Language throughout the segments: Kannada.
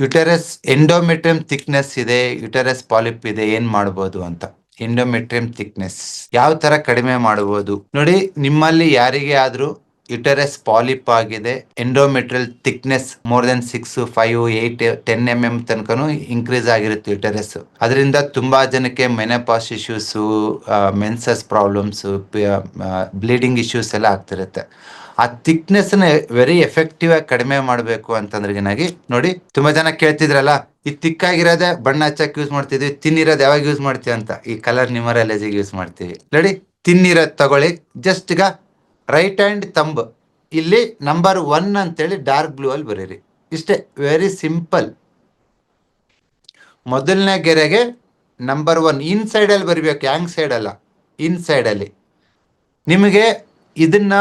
ಯುಟೆರಸ್ ಎಂಡೋಮೆಟ್ರಿಯಂ ಥಿಕ್ನೆಸ್ ಇದೆ, ಯುಟೆರಸ್ ಪಾಲಿಪ್ ಇದೆ, ಏನ್ ಮಾಡ್ಬೋದು ಅಂತ. Endometrium thickness. ಯಾವ ತರ ಕಡಿಮೆ ಮಾಡಬಹುದು ನೋಡಿ, ನಿಮ್ಮಲ್ಲಿ ಯಾರಿಗೆ ಆದ್ರೂ ಯುಟೆರಸ್ ಪಾಲಿಪ್ ಆಗಿದೆ, endometrial thickness more than six, five eight ten M M ತನಕನು increase ಆಗಿರುತ್ತೆ ಯುಟೆರಸ್. ಅದರಿಂದ ತುಂಬಾ ಜನಕ್ಕೆ menopause issues menses problems bleeding issues ಎಲ್ಲ ಆಗ್ತಿರುತ್ತೆ. ಆ ಥಿಕ್ನೆಸ್ನ ವೆರಿ ಎಫೆಕ್ಟಿವ್ ಆಗಿ ಕಡಿಮೆ ಮಾಡಬೇಕು ಅಂತಂದ್ರಗಿನಾಗಿ ನೋಡಿ, ತುಂಬಾ ಜನ ಕೇಳ್ತಿದ್ರಲ್ಲ, ಈ ತಿಕ್ಕಾಗಿರೋದೇ ಬಣ್ಣ ಹಚ್ಚಕ್ ಯೂಸ್ ಮಾಡ್ತಿದ್ವಿ ತಿನ್ನಿರೋದು ಯಾವಾಗ ಯೂಸ್ ಮಾಡ್ತೀವಿ ಅಂತ, ಈ ಕಲರ್ ನಿಮರಲಜಿಗೆ ಯೂಸ್ ಮಾಡ್ತೀವಿ. ನೋಡಿ ತಿನ್ನಿರೋದ್ ತಗೊಳ್ಳಿ ಜಸ್ಟ್ ಈಗ ರೈಟ್ ಹ್ಯಾಂಡ್ ತಂಬ್ ಇಲ್ಲಿ ನಂಬರ್ ಒನ್ ಅಂತೇಳಿ ಡಾರ್ಕ್ ಬ್ಲೂ ಅಲ್ಲಿ ಬರೀರಿ. ಇಷ್ಟೇ ವೆರಿ ಸಿಂಪಲ್ ಮೊದಲನೇ ಗೆರೆಗೆ ನಂಬರ್ ಒನ್ ಇನ್ ಅಲ್ಲಿ ಬರಿಬೇಕು ಯಾಂಗ್ ಸೈಡ್ ಅಲ್ಲ ಇನ್ ಅಲ್ಲಿ. ನಿಮಗೆ ಇದನ್ನ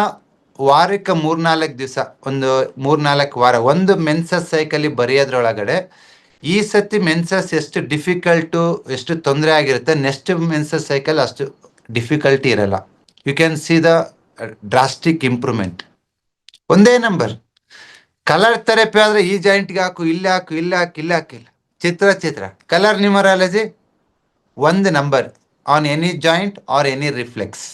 ವಾರಕ್ಕೆ ಮೂರ್ನಾಲ್ಕು ದಿವಸ, ಒಂದು ಮೂರ್ನಾಲ್ಕು ವಾರ, ಒಂದು ಮೆನ್ಸಸ್ ಸೈಕಲ್ ಬರೆಯೋದ್ರೊಳಗಡೆ ಈ ಸತಿ ಮೆನ್ಸಸ್ ಎಷ್ಟು ಡಿಫಿಕಲ್ಟು ಎಷ್ಟು ತೊಂದರೆ ಆಗಿರುತ್ತೆ ನೆಕ್ಸ್ಟ್ ಮೆನ್ಸಸ್ ಸೈಕಲ್ ಅಷ್ಟು ಡಿಫಿಕಲ್ಟಿ ಇರಲ್ಲ. You can see the drastic improvement ಒಂದೇ ನಂಬರ್ ಕಲರ್ ಥೆರಪಿ ಆದ್ರೆ ಈ ಜಾಯಿಂಟ್ಗೆ ಹಾಕು, ಇಲ್ಲಿ ಹಾಕು ಇಲ್ಲಿ ಹಾಕು, ಇಲ್ಲಿ ಹಾಕಿಲ್ಲ ಚಿತ್ರ ಚಿತ್ರ. ಕಲರ್ ನ್ಯೂಮರಾಲಜಿ ಒಂದು number on any joint or any reflex